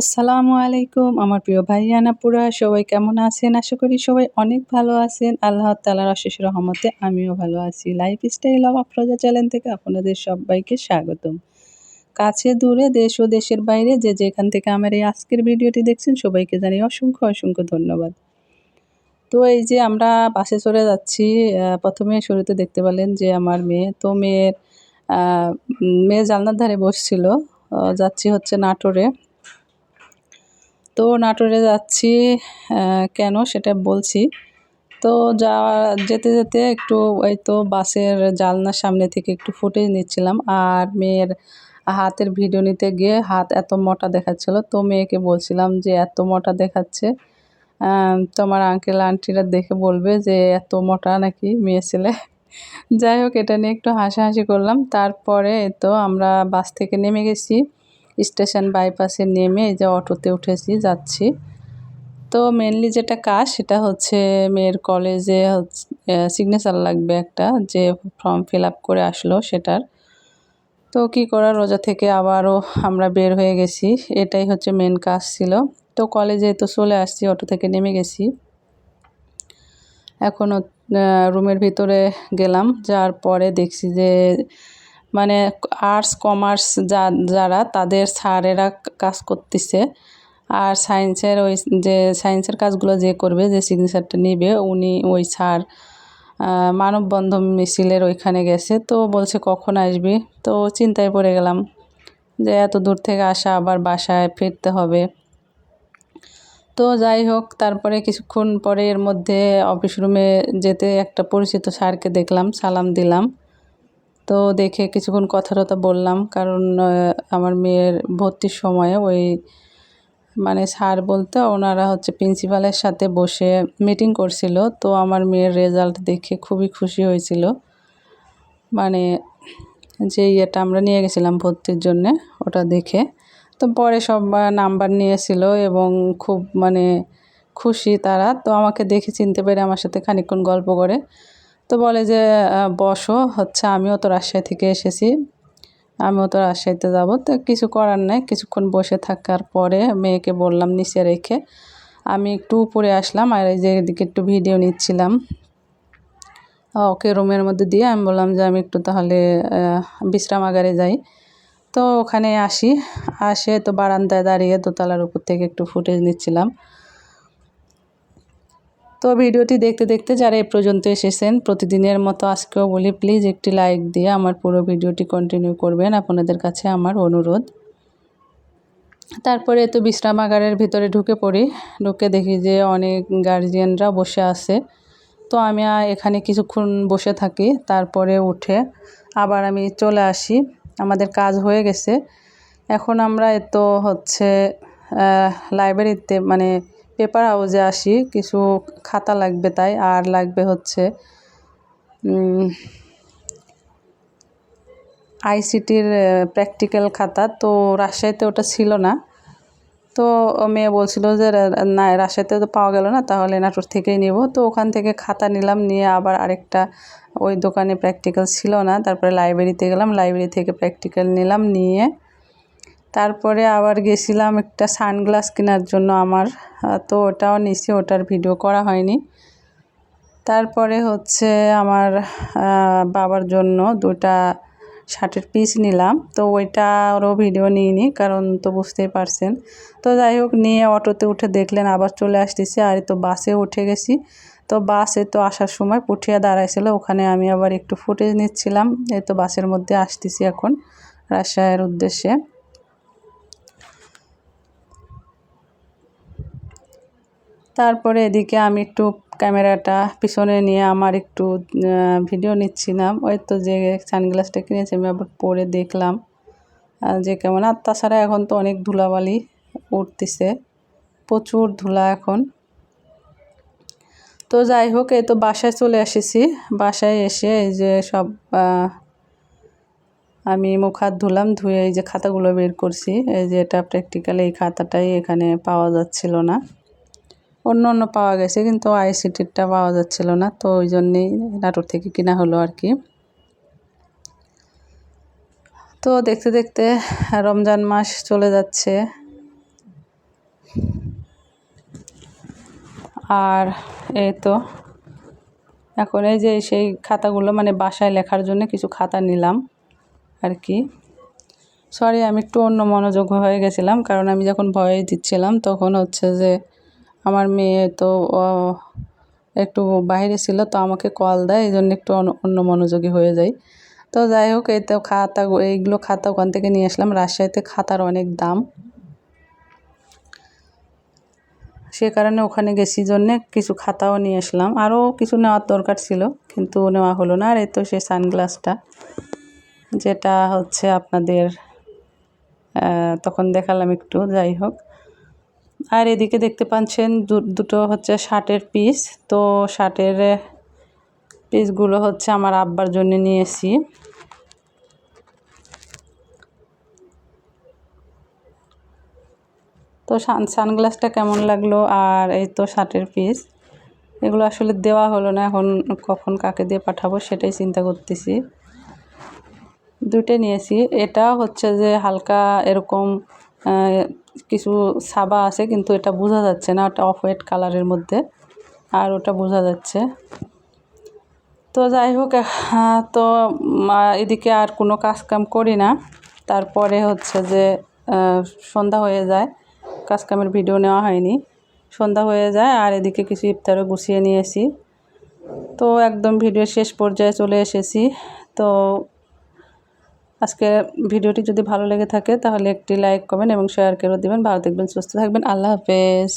আসসালামু আলাইকুম। আমার প্রিয় ভাইয়ানাপুরা সবাই কেমন আছেন? আশা করি সবাই অনেক ভালো আছেন। আল্লাহ তালার অশেষ রহমতে আমিও ভালো আছি। Lifestyle of Afroza channel থেকে আপনাদের সবাইকে স্বাগতম। কাছে দূরে দেশ ও দেশের বাইরে যে যেখান থেকে আমার এই আজকের ভিডিওটি দেখছেন, সবাইকে জানিয়ে অসংখ্য অসংখ্য ধন্যবাদ। তো এই যে আমরা বাসে চড়ে যাচ্ছি প্রথমে শুরুতে দেখতে পেলেন যে আমার মেয়ে, তো মেয়ের মেয়ে জালনার ধারে বসছিল। যাচ্ছি হচ্ছে নাটোরে। তো নাটোরে যাচ্ছি কেন সেটা বলছি। তো যা, যেতে যেতে একটু ওই তো বাসের জালনার সামনে থেকে একটু ফুটেজ নিচ্ছিলাম আর মেয়ের হাতের ভিডিও নিতে গিয়ে হাত এত মোটা দেখাচ্ছিল। তো মেয়েকে বলছিলাম যে, এত মোটা দেখাচ্ছে। তোমার আঙ্কেল আন্টিরা দেখে বলবে যে, এত মোটা নাকি মেয়ে ছেলে? যাই হোক, এটা নিয়ে একটু হাসাহাসি করলাম। তারপরে তো আমরা বাস থেকে নেমে গেছি। স্টেশন বাইপাসে নেমে এই যে অটোতে উঠেছি, যাচ্ছি। তো মেনলি যেটা কাজ সেটা হচ্ছে মেয়ের কলেজে সিগনেচার লাগবে একটা যে ফর্ম ফিল আপ করে আসলো সেটার। তো কি করার, রোজা থেকে আবারও আমরা বের হয়ে গেছি, এটাই হচ্ছে মেন কাজ ছিল। তো কলেজে তো চলে আসছি, অটো থেকে নেমে গেছি। এখনও রুমের ভিতরে গেলাম, যার পরে দেখছি যে মানে আর্টস কমার্স যা, যারা তাদের স্যারেরা কাজ করতেছে। আর সায়েন্সের ওই যে সায়েন্সের কাজগুলো যে করবে, যে সিগনেচারটা নেবে, উনি ওই স্যার মানববন্ধন মিছিলের ওইখানে গেছে। তো বলছে, কখন আসবি? তো চিন্তায় পড়ে গেলাম যে এত দূর থেকে আসা আবার বাসায় ফিরতে হবে। তো যাই হোক, তারপরে কিছুক্ষণ পরে এর মধ্যে অফিস রুমে যেতে একটা পরিচিত স্যারকে দেখলাম, সালাম দিলাম। তো দেখে কিছুক্ষণ কথা টথা বললাম, কারণ আমার মেয়ের ভর্তির সময়ে ওই মানে স্যার বলতে ওনারা হচ্ছে প্রিন্সিপালের সাথে বসে মিটিং করছিল, তো আমার মেয়ের রেজাল্ট দেখে খুবই খুশি হয়েছিল। মানে যে ইয়েটা আমরা নিয়ে গেছিলাম ভর্তির জন্যে, ওটা দেখে। তো পরে সব নাম্বার নিয়েছিল এবং খুব মানে খুশি তারা, তো আমাকে দেখে চিনতে পেরে আমার সাথে খানিকক্ষণ গল্প করে। তো বলে যে বসো, হচ্ছে আমিও তো রাজশাহী থেকে এসেছি। আমিও তো রাজশাহীতে যাব। তো কিছু করার নেই, কিছুক্ষণ বসে থাকার পরে মেয়েকে বললাম, নিচে রেখে। আমি একটু উপরে আসলাম আর এই যে এদিকে একটু ভিডিও নিচ্ছিলাম। ওকে রুমের মধ্যে দিয়ে আমি বললাম যে, আমি একটু তাহলে বিশ্রামাগারে যাই। তো ওখানে আসি। আসে তো বারান্দায় দাঁড়িয়ে দোতলার উপর থেকে একটু ফুটেজ নিচ্ছিলাম। তো ভিডিওটি দেখতে দেখতে যারা এ পর্যন্ত এসেছেন, প্রতিদিনের মতো আজকেও বলি প্লিজ একটি লাইক দিয়ে আমার পুরো ভিডিওটি কন্টিনিউ করবেন। আপনাদের কাছে আমার অনুরোধ। তারপরে তো বিশ্রামাগারের ভিতরে ঢুকে পড়ি। ঢুকে দেখি যে অনেক গার্জিয়ানরা বসে আছে। তো আমি এখানে কিছুক্ষণ বসে থাকি, তারপরে উঠে আবার আমি চলে আসি। আমাদের কাজ হয়ে গেছে। এখন আমরা এত হচ্ছে লাইব্রেরিতে মানে পেপার হাউসে আসি, কিছু খাতা লাগবে তাই, আর লাগবে হচ্ছে আইসিটির প্র্যাকটিক্যাল খাতা। তো রাজশাহীতে ওটা ছিল না। তো মেয়ে বলছিল যে না, রাজশাহীতে তো পাওয়া গেল না, তাহলে নাটোর থেকেই নেব। তো ওখান থেকে খাতা নিলাম, নিয়ে আবার আরেকটা ওই দোকানে প্র্যাকটিক্যাল ছিল না। তারপরে লাইব্রেরিতে গেলাম, লাইব্রেরি থেকে প্র্যাকটিক্যাল নিলাম, নিয়ে তারপরে আবার গেছিলাম একটা সানগ্লাস কেনার জন্য আমার তো ওটাও নিছি ওটার ভিডিও করা হয়নি। তারপরে হচ্ছে আমার বাবার জন্য দুটা শার্টের পিস নিলাম, তো ওইটারও ভিডিও নিইনি, কারণ তো বুঝতেই পারছেন। তো যাই হোক, নিয়ে অটোতে উঠে দেখলেন, আবার চলে আসতেছি, আর তো বাসে উঠে গেছি। তো বাসে তো আসার সময় পুঠিয়া দাঁড়াইছিল, ওখানে আমি আবার একটু ফুটেজ নিচ্ছিলাম, এই তো বাসের মধ্যে আসতেছি এখন রাজশাহীর উদ্দেশ্যে। তারপরে এদিকে আমি একটু ক্যামেরাটা পিছনে নিয়ে আমার একটু ভিডিও নিচ্ছিলাম। ওই তো যে সানগ্লাসটা কিনেছি আমি আবার পরে দেখলাম। যে কেমন। আর তাছাড়া এখন তো অনেক ধুলাবালি উঠতেছে। প্রচুর ধুলা এখন। তো যাই হোক, এই তো বাসায় চলে এসেছি। বাসায় এসে এই যে সব আমি মুখ হাত ধুলাম, ধুয়ে এই যে খাতাগুলো বের করছি। এই যে এটা প্র্যাকটিক্যাল এই খাতাটাই এখানে পাওয়া যাচ্ছিল না। অন্য অন্য পাওয়া গেছে, কিন্তু আইসিটিরটা পাওয়া যাচ্ছিল না, তো ওই জন্যেই নাটোর থেকে কেনা হলো আর কি। তো দেখতে দেখতে রমজান মাস চলে যাচ্ছে। আর এই তো, এখন এই যে সেই খাতাগুলো মানে বাসায় লেখার জন্য কিছু খাতা নিলাম আর কি। সরি আমি একটু অন্য মনোযোগ হয়ে গেছিলাম, কারণ আমি যখন ভয়ে দিচ্ছিলাম, তখন হচ্ছে যে আমার মেয়ে তো একটু বাইরে ছিল তো আমাকে কল দেয়, এই জন্য একটু অন্য মনোযোগী হয়ে যাই। তো যাই হোক, এই তো খাতা, এইগুলো খাতা ওখান থেকে নিয়ে আসলাম। রাজশাহীতে খাতার অনেক দাম। সে কারণে ওখানে গেছি জন্যে কিছু খাতাও নিয়ে আসলাম। আরও কিছু নেওয়ার দরকার ছিল, কিন্তু নেওয়া হলো না। আর এই তো সে সানগ্লাসটা, যেটা হচ্ছে আপনাদের তখন দেখালাম একটু, যাই হোক। আর এদিকে দেখতে পাচ্ছেন দুটো হচ্ছে শার্টের পিস তো শার্টের পিসগুলো হচ্ছে আমার আব্বার জন্য নিয়েছি। তো সান, সানগ্লাসটা কেমন লাগল? আর এই তো শার্টের পিস এগুলো আসলে দেওয়া হলো না, এখন কখন কাকে দিয়ে পাঠাবো সেটাই চিন্তা করতেছি। দুটো নিয়েছি। এটা হচ্ছে যে হালকা এরকম কিছু সাবা আছে, কিন্তু এটা বোঝা যাচ্ছে না, ওটা অফ হোয়াইট কালারের মধ্যে, আর ওটা বোঝা যাচ্ছে। তো যাই হোক তো এদিকে আর কোনো কাজ কাম করি না। তারপরে হচ্ছে যে সন্ধ্যা হয়ে যায় কাজ কামের ভিডিও নেওয়া হয়নি। সন্ধ্যা হয়ে যায়, আর এদিকে কিছু ইফতারও গুছিয়ে নিয়েছি। তো একদম ভিডিও শেষ পর্যায়ে চলে এসেছি। তো আজকে ভিডিওটি যদি ভালো লেগে থাকে তাহলে একটি লাইক, কমেন্ট এবং শেয়ার করে দেবেন। ভালো দেখবেন সুস্থ থাকবেন। আল্লাহ হাফেজ।